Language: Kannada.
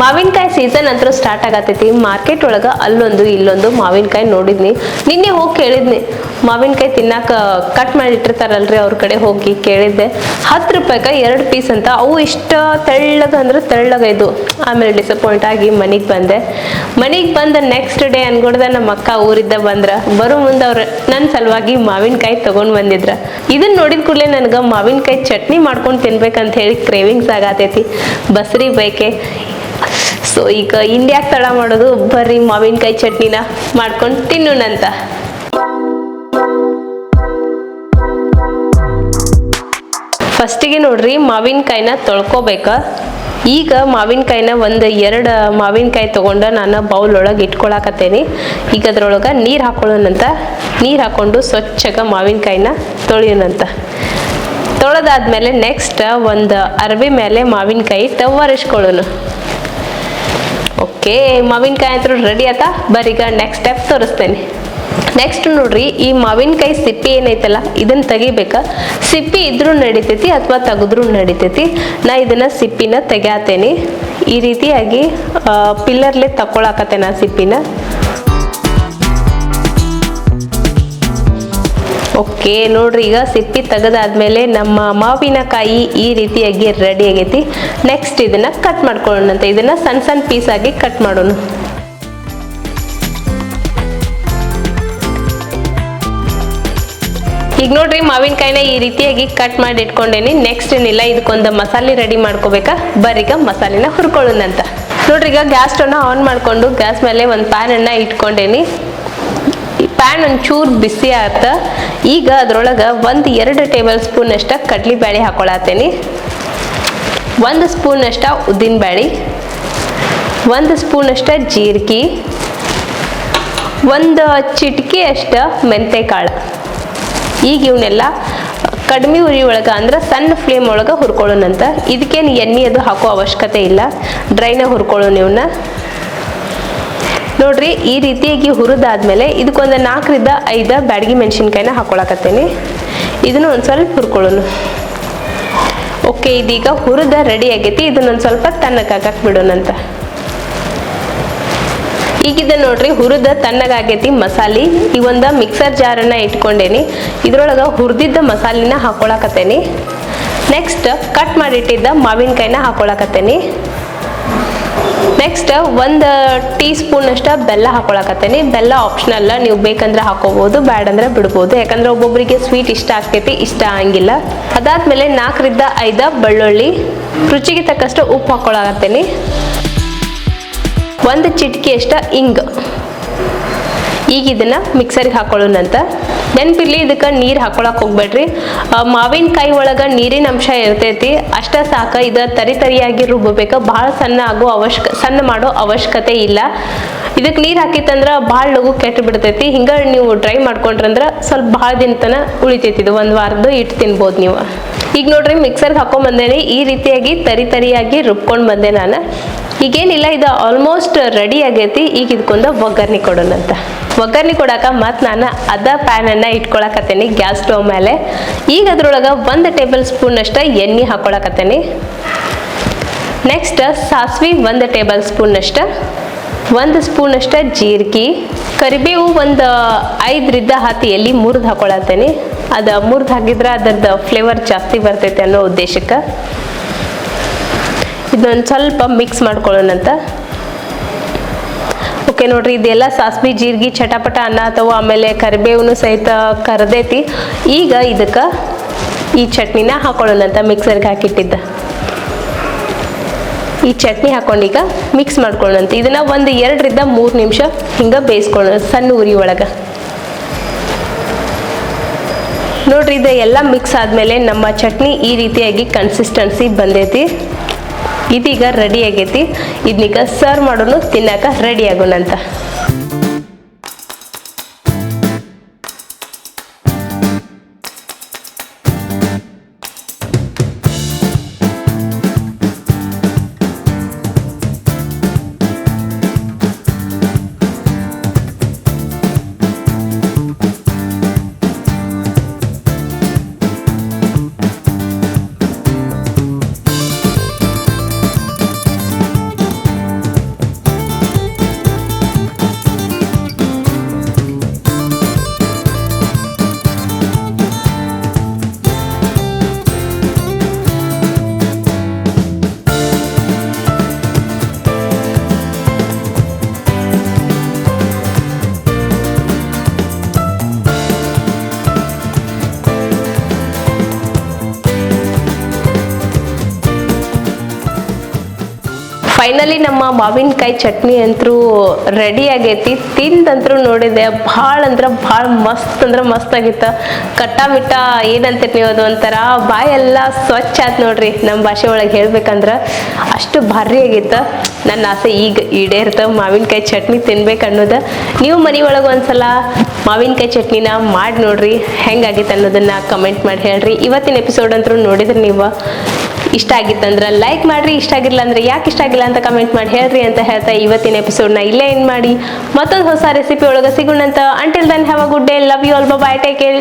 ಮಾವಿನಕಾಯಿ ಸೀಸನ್ ಅಂತೂ ಸ್ಟಾರ್ಟ್ ಆಗತೈತಿ ಮಾರ್ಕೆಟ್ ಒಳಗ ಅಲ್ಲೊಂದು ಇಲ್ಲೊಂದು ಮಾವಿನಕಾಯಿ ನೋಡಿದ್ನಿ. ನಿನ್ನೆ ಹೋಗಿ ಕೇಳಿದ್ನಿ. ಮಾವಿನಕಾಯಿ ತಿನ್ನಾಕ ಕಟ್ ಮಾಡಿ ಇಟ್ಟಿರ್ತಾರಲ್ರಿ ಅವ್ರ ಕಡೆ ಹೋಗಿ ಕೇಳಿದ್ದೆ. ಹತ್ತು ರೂಪಾಯಿಗೆ ಎರಡು ಪೀಸ್ ಅಂತ. ಅವು ಇಷ್ಟ ತೆಳ್ಳಗ ಅಂದ್ರೆ ತೆಳ್ಳಗ ಇದು ಆಮೇಲೆ ಡಿಸಪಾಯಿಂಟ್ ಆಗಿ ಮನೆಗೆ ಬಂದೆ. ಮನೆಗೆ ಬಂದ ನೆಕ್ಸ್ಟ್ ಡೇ ಅನ್ಕೊಡ್ದ ನಮ್ಮ ಅಕ್ಕ ಊರಿದ್ದ ಬಂದ್ರ. ಬರೋ ಮುಂದೆ ಅವ್ರು ನನ್ನ ಸಲುವಾಗಿ ಮಾವಿನಕಾಯಿ ತಗೊಂಡ್ ಬಂದಿದ್ರ. ಇದನ್ನ ನೋಡಿದ ಕೂಡಲೇ ನನಗೆ ಮಾವಿನಕಾಯಿ ಚಟ್ನಿ ಮಾಡ್ಕೊಂಡು ತಿನ್ಬೇಕಂತ ಹೇಳಿ ಕ್ರೇವಿಂಗ್ಸ್ ಆಗತೈತಿ. ಬಸ್ರಿ ಬೇಕೆ. ಸೊ ಈಗ ಇಂಡಿಯಾಗೆ ತಡ ಮಾಡೋದು ಬರ್ರಿ ಮಾವಿನಕಾಯಿ ಚಟ್ನಿನ ಮಾಡ್ಕೊಂಡು ತಿನ್ನೋಣಂತ ಫಸ್ಟಿಗೆ ನೋಡ್ರಿ ಮಾವಿನಕಾಯಿನ ತೊಳ್ಕೊಬೇಕ. ಈಗ ಮಾವಿನಕಾಯಿನ ಒಂದು ಎರಡು ಮಾವಿನಕಾಯಿ ತೊಗೊಂಡು ನಾನು ಬೌಲ್ ಒಳಗೆ ಇಟ್ಕೊಳಕತ್ತೇನಿ. ಈಗ ಅದ್ರೊಳಗೆ ನೀರು ಹಾಕೊಳ್ಳೋಣಂತ ನೀರು ಹಾಕ್ಕೊಂಡು ಸ್ವಚ್ಛಗ ಮಾವಿನಕಾಯಿನ ತೊಳೆಯೋಣಂತ ತೊಳೆದಾದ್ಮೇಲೆ ನೆಕ್ಸ್ಟ್ ಒಂದು ಅರ್ಬಿ ಮೇಲೆ ಮಾವಿನಕಾಯಿ ಟವರಿಸ್ಕೊಳ್ಳೋಣ ಓಕೆ, ಮಾವಿನಕಾಯಿ ಅಂತೂ ರೆಡಿ ಆಯ್ತಾ ಬರೀಗ ನೆಕ್ಸ್ಟ್ ಸ್ಟೆಪ್ ತೋರಿಸ್ತೇನೆ. ನೆಕ್ಸ್ಟ್ ನೋಡ್ರಿ, ಈ ಮಾವಿನಕಾಯಿ ಸಿಪ್ಪಿ ಏನೈತಲ್ಲ, ಇದನ್ನ ತೆಗಿಬೇಕಾ? ಸಿಪ್ಪಿ ಇದ್ರೂ ನಡಿತೈತಿ ಅಥವಾ ತೆಗೆದ್ರೂ ನಡಿತೈತಿ. ನಾ ಇದನ್ನ ಸಿಪ್ಪಿನ ತೆಗ್ಯಾತೇನಿ. ಈ ರೀತಿಯಾಗಿ ಪಿಲ್ಲರ್ಲೆ ತಕೊಳಕತ್ತೆ ನಾ ಸಿಪ್ಪಿನ. ಓಕೆ, ನೋಡ್ರಿ, ಈಗ ಸಿಪ್ಪಿ ತೆಗೆದಾದ್ಮೇಲೆ ನಮ್ಮ ಮಾವಿನಕಾಯಿ ಈ ರೀತಿಯಾಗಿ ರೆಡಿ ಆಗೈತಿ. ನೆಕ್ಸ್ಟ್ ಇದನ್ನ ಕಟ್ ಮಾಡ್ಕೊಳ್ಳೋಣಂತೆ. ಇದನ್ನ ಸಣ್ಣ ಸಣ್ಣ ಪೀಸ್ ಆಗಿ ಕಟ್ ಮಾಡೋಣ. ಈಗ ನೋಡ್ರಿ, ಮಾವಿನಕಾಯಿನ ಈ ರೀತಿಯಾಗಿ ಕಟ್ ಮಾಡಿ ಇಟ್ಕೊಂಡೇನಿ. ನೆಕ್ಸ್ಟ್ ಏನಿಲ್ಲ, ಇದಕ್ಕೊಂದು ಮಸಾಲೆ ರೆಡಿ ಮಾಡ್ಕೋಬೇಕಾ? ಬರೀಗ ಮಸಾಲೆನ ಹುರ್ಕೊಳ್ಳೋಣಂತ. ನೋಡ್ರಿ, ಈಗ ಗ್ಯಾಸ್ ಸ್ಟವ್ನ ಆನ್ ಮಾಡಿಕೊಂಡು ಗ್ಯಾಸ್ ಮೇಲೆ ಒಂದು ಪ್ಯಾನ್ ಅನ್ನ ಇಟ್ಕೊಂಡೇನಿ. ಪ್ಯಾನ್ ಒಂಚೂರು ಬಿಸಿ ಆತ. ಈಗ ಅದ್ರೊಳಗೆ ಒಂದು ಎರಡು ಟೇಬಲ್ ಸ್ಪೂನ್ ಅಷ್ಟ ಕಡ್ಲಿ ಬ್ಯಾಳಿ ಹಾಕೊಳತ್ತೇನಿ ಒಂದು ಸ್ಪೂನ್ ಅಷ್ಟ ಉದ್ದಿನ ಬ್ಯಾಳಿ ಒಂದು ಸ್ಪೂನ್ ಅಷ್ಟ ಜೀರಿಗೆ. ಒಂದು ಚಿಟಿಕೆ ಅಷ್ಟ ಮೆಂತೆಕಾಳು. ಈಗ ಇವನ್ನೆಲ್ಲ ಕಡಿಮೆ ಉರಿ ಒಳಗೆ ಅಂದ್ರೆ ಸಣ್ಣ ಫ್ಲೇಮ್ ಒಳಗೆ ಹುರ್ಕೊಳ್ಳೋಣಂತ. ಇದಕ್ಕೇನು ಎಣ್ಣೆ ಅದು ಹಾಕೋ ಅವಶ್ಯಕತೆ ಇಲ್ಲ. ಡ್ರೈನ ಹುರ್ಕೊಳ್ಳೋಣ ಇವನ್ನ ನೋಡ್ರಿ, ಈ ರೀತಿಯಾಗಿ ಹುರಿದಾದ್ಮೇಲೆ ಇದಕ್ಕೊಂದು ನಾಲ್ಕರಿಂದ ಐದು ಬ್ಯಾಡಗಿ ಮೆಣಸಿನ್ಕಾಯಿನ ಹಾಕೊಳಕತ್ತೇನೆ. ಇದನ್ನು ಒಂದು ಸ್ವಲ್ಪ ಹುರ್ಕೊಳ್ಳೋಣ ಓಕೆ, ಇದೀಗ ಹುರಿದ ರೆಡಿ ಆಗೈತಿ. ಇದನ್ನೊಂದು ಸ್ವಲ್ಪ ತಣ್ಣಗಾಕಕ್ಕೆ ಬಿಡೋಣಂತ ಈಗಿದ ನೋಡ್ರಿ, ಹುರಿದ ತಣ್ಣಗಾಗೈತಿ ಮಸಾಲೆ. ಈ ಒಂದು ಮಿಕ್ಸರ್ ಜಾರನ್ನ ಇಟ್ಕೊಂಡೇನಿ. ಇದ್ರೊಳಗೆ ಹುರಿದಿದ್ದ ಮಸಾಲಿನ ಹಾಕೊಳಕತ್ತೇನಿ. ನೆಕ್ಸ್ಟ್ ಕಟ್ ಮಾಡಿಟ್ಟಿದ್ದ ಮಾವಿನಕಾಯಿನ ಹಾಕೊಳಕತ್ತೇನಿ. ನೆಕ್ಸ್ಟ್ ಒಂದು ಟೀ ಸ್ಪೂನ್ ಅಷ್ಟ ಬೆಲ್ಲ ಹಾಕೊಳಕತ್ತೀನಿ. ಬೆಲ್ಲ ಆಪ್ಷನಲ್ಲ ನೀವು ಬೇಕಂದ್ರೆ ಹಾಕೋಬಹುದು ಬ್ಯಾಡ್ ಅಂದ್ರೆ ಬಿಡ್ಬೋದು. ಯಾಕಂದ್ರೆ ಒಬ್ಬೊಬ್ಬರಿಗೆ ಸ್ವೀಟ್ ಇಷ್ಟ ಆಗ್ತೈತಿ, ಇಷ್ಟ ಆಗಂಗಿಲ್ಲ. ಅದಾದ್ಮೇಲೆ ನಾಲ್ಕರಿಂದ ಐದ ಬೆಳ್ಳುಳ್ಳಿ, ರುಚಿಗೆ ತಕ್ಕಷ್ಟು ಉಪ್ಪು ಹಾಕೊಳಕತ್ತೀನಿ. ಒಂದು ಚಿಟಿಕೆ ಅಷ್ಟ ಇಂಗ್. ಈಗ ಇದನ್ನ ಮಿಕ್ಸರ್ಗೆ ಹಾಕೊಳ್ಳೋಣಂತ. ನೆನ್ಪಿರ್ಲಿ ಇದಕ್ಕೆ ನೀರು ಹಾಕೊಳಕ್ ಹೋಗ್ಬೇಡ್ರಿ. ಮಾವಿನಕಾಯಿ ಒಳಗ ನೀರಿನ ಅಂಶ ಇರ್ತೈತಿ, ಅಷ್ಟ ಸಾಕ ಇದು ತರಿ ತರಿಯಾಗಿ ರುಬ್ಬಬೇಕು, ಭಾಳ ಸಣ್ಣ ಆಗೋ ಅವಶ್ಯಕ ಸಣ್ಣ ಮಾಡೋ ಅವಶ್ಯಕತೆ ಇಲ್ಲ. ಇದಕ್ಕೆ ನೀರು ಹಾಕಿತ್ತಂದ್ರೆ ಭಾಳ ಲಘು ಕೆಟ್ಟು ಬಿಡ್ತೈತಿ, ಹಿಂಗೆ ನೀವು ಡ್ರೈ ಮಾಡ್ಕೊಂಡ್ರಂದ್ರೆ ಸ್ವಲ್ಪ ಭಾಳ ದಿನ ತನ ಉಳಿತೈತಿ, ಇದು ಒಂದು ವಾರದ್ದು ಇಟ್ಟು ತಿನ್ಬೋದು ನೀವು. ಈಗ ನೋಡ್ರಿ ಮಿಕ್ಸರ್ಗೆ ಹಾಕೊಂಡ್ ಈ ರೀತಿಯಾಗಿ ತರಿ ತರಿಯಾಗಿ ರುಬ್ಕೊಂಡು ಬಂದೆ ನಾನು. ಈಗೇನಿಲ್ಲ, ಇದು ಆಲ್ಮೋಸ್ಟ್ ರೆಡಿ ಆಗೈತಿ. ಈಗ ಇದಕ್ಕೊಂದು ಕೊಡೋಣ ಕೊಡೋಣಂತ. ಒಗ್ಗರ್ಣೆ ಕೊಡಾಕ ಮತ್ತು ನಾನು ಅದ ಪ್ಯಾನನ್ನು ಇಟ್ಕೊಳಕತ್ತೇನಿ ಗ್ಯಾಸ್ ಸ್ಟವ್ ಮೇಲೆ ಈಗ ಅದ್ರೊಳಗೆ ಒಂದು ಟೇಬಲ್ ಸ್ಪೂನ್ ಅಷ್ಟ ಎಣ್ಣೆ ಹಾಕೊಳಕತ್ತೇನಿ. ನೆಕ್ಸ್ಟ್ ಸಾಸಿವೆ ಒಂದು ಟೇಬಲ್ ಸ್ಪೂನ್ ಅಷ್ಟ. ಒಂದು ಸ್ಪೂನ್ ಅಷ್ಟ ಜೀರಿಗೆ. ಕರಿಬೇವು ಒಂದು ಐದರಿಂದ ಹತ್ತು ಎಲ್ಲಿ ಮುರಿದು ಹಾಕೊಳತ್ತೇನಿ. ಅದು ಮುರಿದು ಹಾಕಿದ್ರೆ ಅದರದ್ದು ಫ್ಲೇವರ್ ಜಾಸ್ತಿ ಬರ್ತೈತೆ ಅನ್ನೋ ಉದ್ದೇಶಕ್ಕೆ. ಇದೊಂದು ಸ್ವಲ್ಪ ಮಿಕ್ಸ್ ಮಾಡ್ಕೊಳ್ಳೋಣಂತ ಓಕೆ ನೋಡ್ರಿ, ಇದೆಲ್ಲ ಸಾಸ್ಬಿ ಜೀರಿಗೆ, ಚಟಪಟ, ಅನ್ನ ಅಥವಾ ಆಮೇಲೆ ಕರಿಬೇವನು ಸಹಿತ ಕರೆದೈತಿ. ಈಗ ಇದಕ್ಕೆ ಈ ಚಟ್ನಿನ ಹಾಕೊಳ್ಳೋಣಂತ ಮಿಕ್ಸರ್ಗೆ ಹಾಕಿಟ್ಟಿದ್ದ. ಈ ಚಟ್ನಿ ಹಾಕೊಂಡೀಗ ಮಿಕ್ಸ್ ಮಾಡ್ಕೊಳ್ಳೋಣಂತ ಇದನ್ನು ಒಂದು ಎರಡರಿಂದ ಮೂರು ನಿಮಿಷ ಹಿಂಗೆ ಬೇಯಿಸ್ಕೊಳ್ಳೋಣ, ಸಣ್ಣ ಉರಿ ಒಳಗೆ. ನೋಡ್ರಿ ಇದು ಎಲ್ಲ ಮಿಕ್ಸ್ ಆದಮೇಲೆ ನಮ್ಮ ಚಟ್ನಿ ಈ ರೀತಿಯಾಗಿ ಕನ್ಸಿಸ್ಟೆನ್ಸಿ ಬಂದೈತಿ. ಇದೀಗ ರೆಡಿ ಆಗೈತಿ. ಇದನ್ನೀಗ ಸರ್ವ್ ಮಾಡೋನು ತಿನ್ನಕ ರೆಡಿ ಆಗೋಣಂತ. ಫೈನಲಿ ನಮ್ಮ ಮಾವಿನಕಾಯಿ ಚಟ್ನಿ ಅಂತೂ ರೆಡಿ ಆಗೈತಿ. ತಿಂದಂತರೂ ನೋಡಿದೆ, ಭಾಳ ಅಂದ್ರೆ ಭಾಳ ಮಸ್ತ್ ಅಂದ್ರೆ ಮಸ್ತ್ ಆಗಿತ್ತ. ಕಟ್ಟ ಏನಂತ ನೀವು ಅದು ಒಂಥರ ಬಾಯೆಲ್ಲ ಸ್ವಚ್ಛ ಆತ್ ನೋಡ್ರಿ. ನಮ್ಮ ಭಾಷೆ ಒಳಗೆ ಹೇಳ್ಬೇಕಂದ್ರೆ ಅಷ್ಟು ಭಾರಿ ಆಗಿತ್ತು. ನನ್ನ ಆಸೆ ಈಗ ಈಡೇರ್ತ ಮಾವಿನಕಾಯಿ ಚಟ್ನಿ ತಿನ್ಬೇಕು ಅನ್ನೋದು. ನೀವು ಮನೆ ಒಳಗೆ ಒಂದ್ಸಲ ಮಾವಿನಕಾಯಿ ಚಟ್ನಿನ ಮಾಡಿ ನೋಡ್ರಿ. ಹೆಂಗಾಗಿತ್ತು ಅನ್ನೋದನ್ನ ಕಮೆಂಟ್ ಮಾಡಿ ಹೇಳ್ರಿ. ಇವತ್ತಿನ ಎಪಿಸೋಡ್ ಅಂತೂ ನೋಡಿದ್ರಿ ನೀವು. ಇಷ್ಟ ಆಗಿತ್ತಂದ್ರೆ ಲೈಕ್ ಮಾಡ್ರಿ, ಇಷ್ಟ ಆಗಿಲ್ಲ ಅಂದ್ರೆ ಯಾಕೆ ಇಷ್ಟ ಆಗಿಲ್ಲ ಅಂತ ಕಮೆಂಟ್ ಮಾಡಿ ಹೇಳ್ರಿ ಅಂತ ಹೇಳ್ತಾ ಇವತ್ತಿನ ಎಪಿಸೋಡ್ನ ಇಲ್ಲೇ ಏನು ಮಾಡಿ. ಮತ್ತೊಂದು ಹೊಸ ರೆಸಿಪಿ ಒಳಗೆ ಸಿಗೋಣಂತ. Until then have a good day love you all bye take care